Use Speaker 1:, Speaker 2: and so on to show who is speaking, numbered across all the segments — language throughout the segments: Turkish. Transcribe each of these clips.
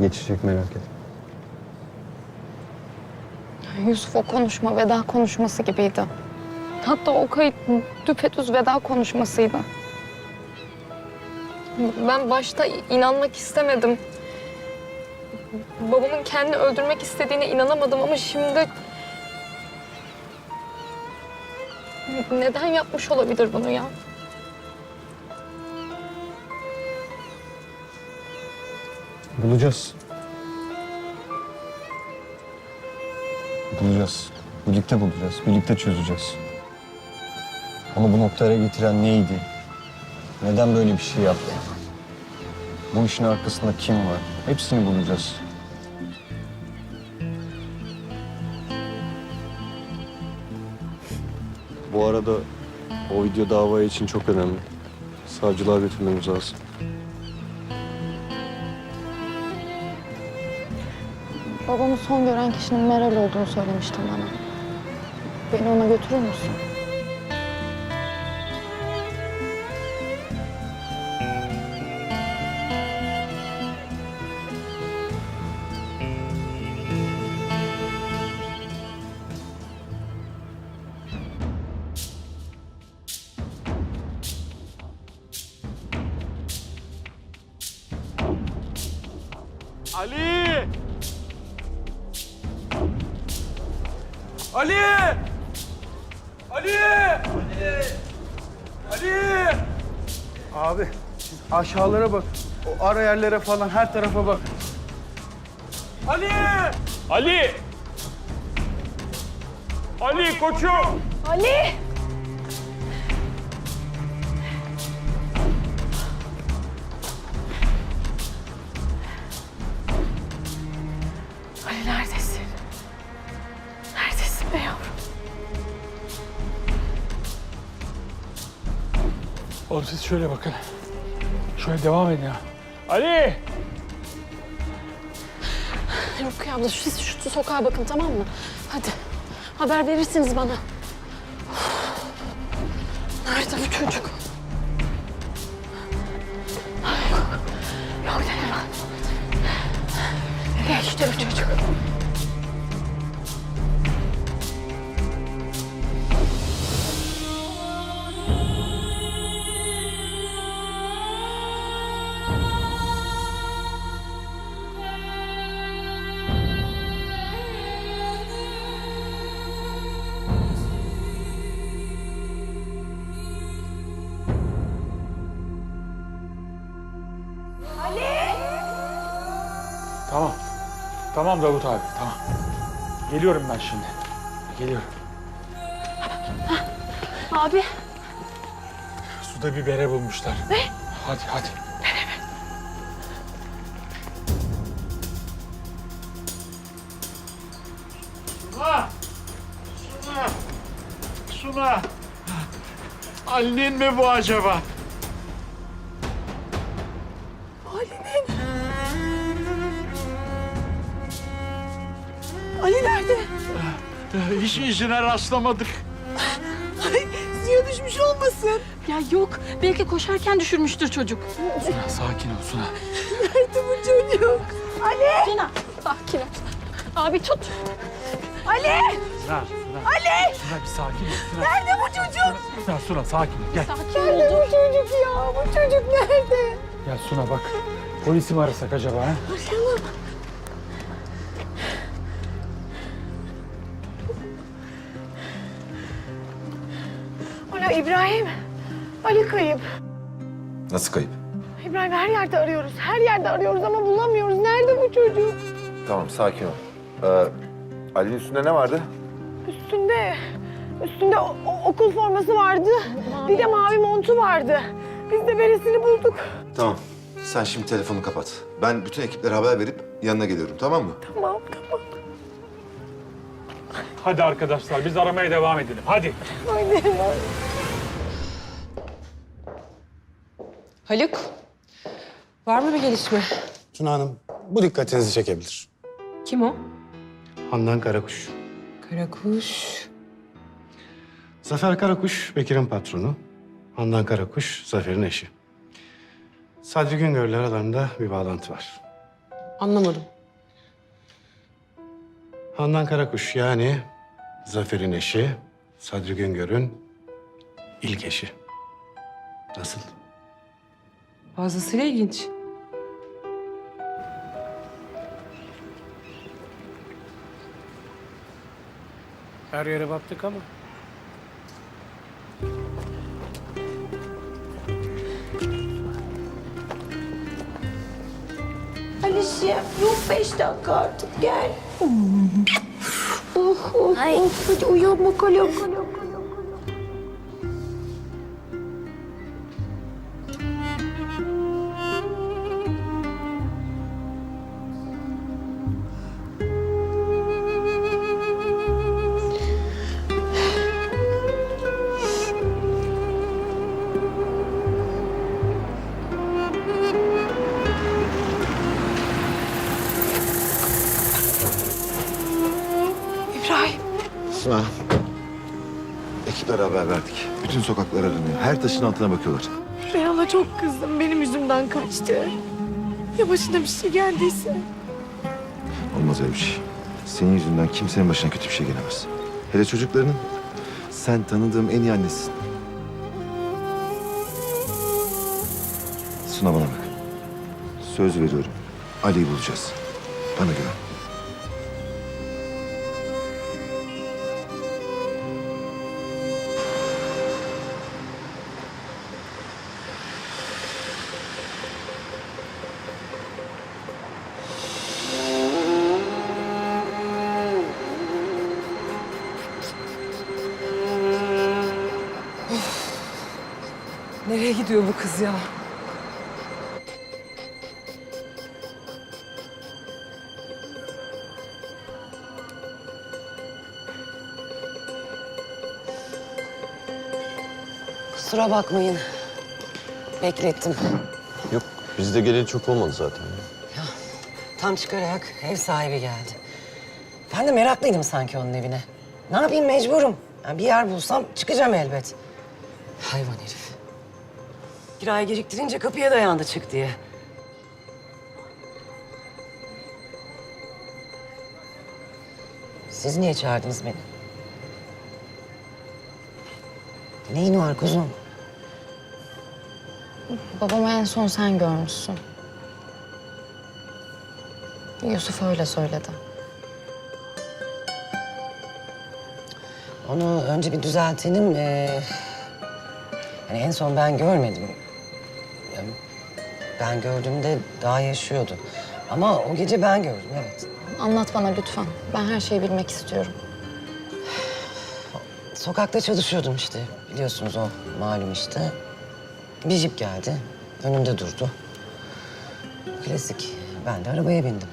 Speaker 1: Geçecek merak etme.
Speaker 2: Yusuf o konuşma veda konuşması gibiydi. Hatta o kayıt düpedüz veda konuşmasıydı. Ben başta inanmak istemedim. Babamın kendini öldürmek istediğine inanamadım ama şimdi... Neden yapmış olabilir bunu ya?
Speaker 1: Bulacağız. Bulacağız. Birlikte bulacağız. Birlikte çözeceğiz. Onu bu noktaya getiren neydi? Neden böyle bir şey yaptı? Bu işin arkasında kim var? Hepsini bulacağız. Bu arada o video davaya için çok önemli. Savcılığa götürmemiz lazım.
Speaker 2: Babamı son gören kişinin Meral olduğunu söylemiştin bana. Beni ona götürür müsün?
Speaker 3: Ali! Ali! Ali! Ali!
Speaker 4: Abi siz aşağılara bak. O ara yerlere falan her tarafa bak.
Speaker 3: Ali! Ali! Ali koçum!
Speaker 2: Ali! Ali
Speaker 3: Oğlum siz şöyle bakın. Şöyle devam edin ya. Ali!
Speaker 2: Rukiye abla siz şu sokağa bakın tamam mı? Hadi. Haber verirsiniz bana. Nerede bu çocuk? Yok, yok deme. Geçti bu çocuk.
Speaker 3: Tamam. Tamam Davut abi tamam. Geliyorum ben şimdi. Geliyorum.
Speaker 2: Abi
Speaker 3: Suda bir bere bulmuşlar. Ne? Hadi hadi.
Speaker 5: Suna! Suna! Suna! Ali'nin mi bu acaba?
Speaker 6: Ali nerede?
Speaker 5: Hiç izine rastlamadık.
Speaker 6: Suya düşmüş olmasın.
Speaker 2: ya yok belki koşarken düşürmüştür çocuk.
Speaker 3: Suna sakin ol Suna.
Speaker 6: Nerede bu çocuk? Ali!
Speaker 2: Suna sakin ol. Abi tut.
Speaker 6: Ali!
Speaker 3: Suna, Suna.
Speaker 6: Ali!
Speaker 3: Suna bir sakin ol. Suna.
Speaker 6: Nerede bu çocuk?
Speaker 3: Suna, Suna sakin ol. Gel.
Speaker 2: Sakin
Speaker 6: Nerede
Speaker 2: ol.
Speaker 6: bu çocuk ya? Bu çocuk nerede?
Speaker 3: Gel Suna bak. Polisi mi arasak acaba ha?
Speaker 6: Arayalım. İbrahim. Ali kayıp.
Speaker 7: Nasıl kayıp?
Speaker 6: İbrahim her yerde arıyoruz. Her yerde arıyoruz ama bulamıyoruz. Nerede bu çocuk?
Speaker 7: Tamam sakin ol. Ee, Ali'nin üstünde ne vardı?
Speaker 6: Üstünde, üstünde o- o- okul forması vardı. Bir de mavi montu vardı. Biz de beresini bulduk.
Speaker 7: Tamam. Sen şimdi telefonu kapat. Ben bütün ekiplere haber verip yanına geliyorum tamam mı?
Speaker 6: Tamam, tamam.
Speaker 3: Hadi arkadaşlar biz aramaya devam edelim. Hadi.
Speaker 6: Haydi.
Speaker 8: Haluk, var mı bir gelişme?
Speaker 9: Tuna Hanım, bu dikkatinizi çekebilir.
Speaker 8: Kim o?
Speaker 9: Handan Karakuş.
Speaker 8: Karakuş.
Speaker 9: Zafer Karakuş, Bekir'in patronu. Handan Karakuş, Zafer'in eşi. Sadri Güngör'le aralarında bir bağlantı var.
Speaker 8: Anlamadım.
Speaker 9: Handan Karakuş yani Zafer'in eşi, Sadri Güngör'ün ilk eşi. Nasıl?
Speaker 8: Fazlasıyla ilginç.
Speaker 4: Her yere baktık ama.
Speaker 6: Alişem yok beş dakika artık gel. Oh, oh, Ay. oh, hadi uyan bakalım. İbrahim.
Speaker 7: Ekiplere haber verdik. Bütün sokaklar aranıyor. Her taşın altına bakıyorlar.
Speaker 6: Reyhan'a çok kızdım. Benim yüzümden kaçtı. Ya başına bir şey geldiyse?
Speaker 7: Olmaz öyle bir şey. Senin yüzünden kimsenin başına kötü bir şey gelemez. Hele çocuklarının. Sen tanıdığım en iyi annesin. Suna bana bak. Söz veriyorum. Ali'yi bulacağız. Bana güven.
Speaker 8: Nereye gidiyor bu kız ya?
Speaker 10: Kusura bakmayın. Beklettim.
Speaker 1: Yok biz de geleli çok olmadı zaten.
Speaker 10: Tam çıkararak ev sahibi geldi. Ben de meraklıydım sanki onun evine. Ne yapayım mecburum. Yani bir yer bulsam çıkacağım elbet. Hayvan herif. Kirayı geciktirince kapıya dayandı çık diye. Siz niye çağırdınız beni? Neyin var kuzum?
Speaker 2: Babamı en son sen görmüşsün. Yusuf öyle söyledi.
Speaker 10: Onu önce bir düzeltelim. Ee, yani en son ben görmedim. Ben gördüğümde daha yaşıyordu. Ama o gece ben gördüm, evet.
Speaker 2: Anlat bana lütfen. Ben her şeyi bilmek istiyorum.
Speaker 10: Sokakta çalışıyordum işte. Biliyorsunuz o malum işte. Bir jip geldi. Önümde durdu. Klasik. Ben de arabaya bindim.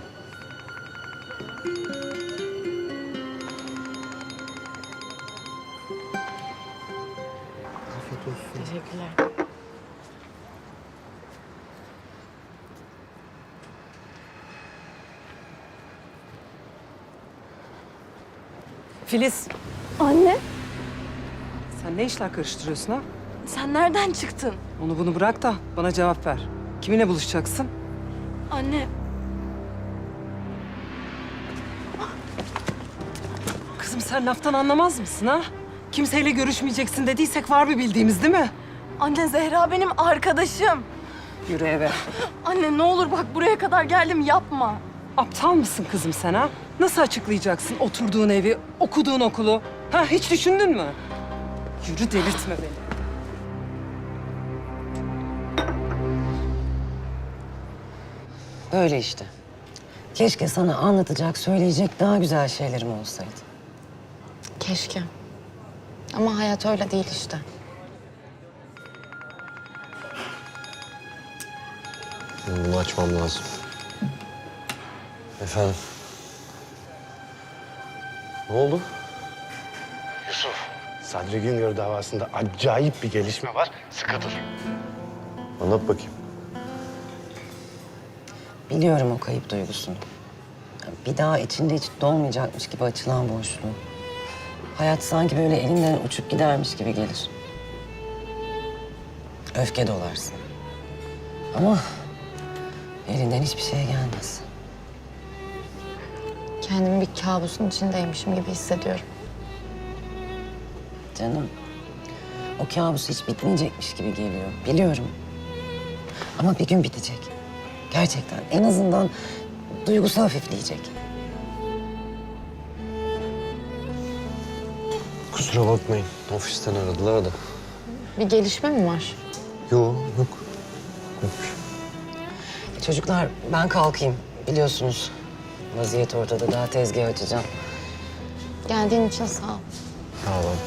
Speaker 8: Filiz,
Speaker 6: Anne
Speaker 8: sen ne işler karıştırıyorsun ha?
Speaker 6: sen nereden çıktın?
Speaker 8: Onu bunu bırak da bana cevap ver. Kiminle buluşacaksın?
Speaker 6: Anne
Speaker 8: Kızım sen laftan anlamaz mısın ha? Kimseyle görüşmeyeceksin dediysek var bir bildiğimiz değil mi?
Speaker 6: Anne Zehra benim arkadaşım.
Speaker 8: Yürü eve.
Speaker 6: Anne ne olur bak buraya kadar geldim yapma.
Speaker 8: Aptal mısın kızım sen ha? Nasıl açıklayacaksın oturduğun evi, okuduğun okulu? Ha hiç düşündün mü? Yürü delirtme beni.
Speaker 10: Böyle işte. Keşke sana anlatacak, söyleyecek daha güzel şeylerim olsaydı.
Speaker 2: Keşke. Ama hayat öyle değil işte.
Speaker 1: Bunu açmam lazım. Efendim? Ne oldu?
Speaker 9: Yusuf, Sadri Güngör davasında acayip bir gelişme var. Sıkı dur.
Speaker 1: Anlat bakayım.
Speaker 10: Biliyorum o kayıp duygusunu. Bir daha içinde hiç dolmayacakmış gibi açılan boşluğu. Hayat sanki böyle elinden uçup gidermiş gibi gelir. Öfke dolarsın. Ama elinden hiçbir şey gelmez.
Speaker 2: Kendimi bir kabusun içindeymişim gibi hissediyorum.
Speaker 10: Canım, o kabus hiç bitmeyecekmiş gibi geliyor. Biliyorum. Ama bir gün bitecek. Gerçekten. En azından duygusu hafifleyecek.
Speaker 1: Kusura bakmayın. Ofisten aradılar da.
Speaker 2: Bir gelişme mi var?
Speaker 1: Yok yok.
Speaker 10: Çocuklar ben kalkayım. Biliyorsunuz vaziyet ortada. Daha tezgah açacağım.
Speaker 2: Geldiğin için sağ ol.
Speaker 1: Sağ olun.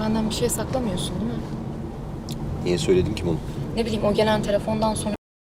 Speaker 2: Benden bir şey saklamıyorsun değil mi?
Speaker 1: Niye söyledim ki bunu?
Speaker 2: Ne bileyim o gelen telefondan sonra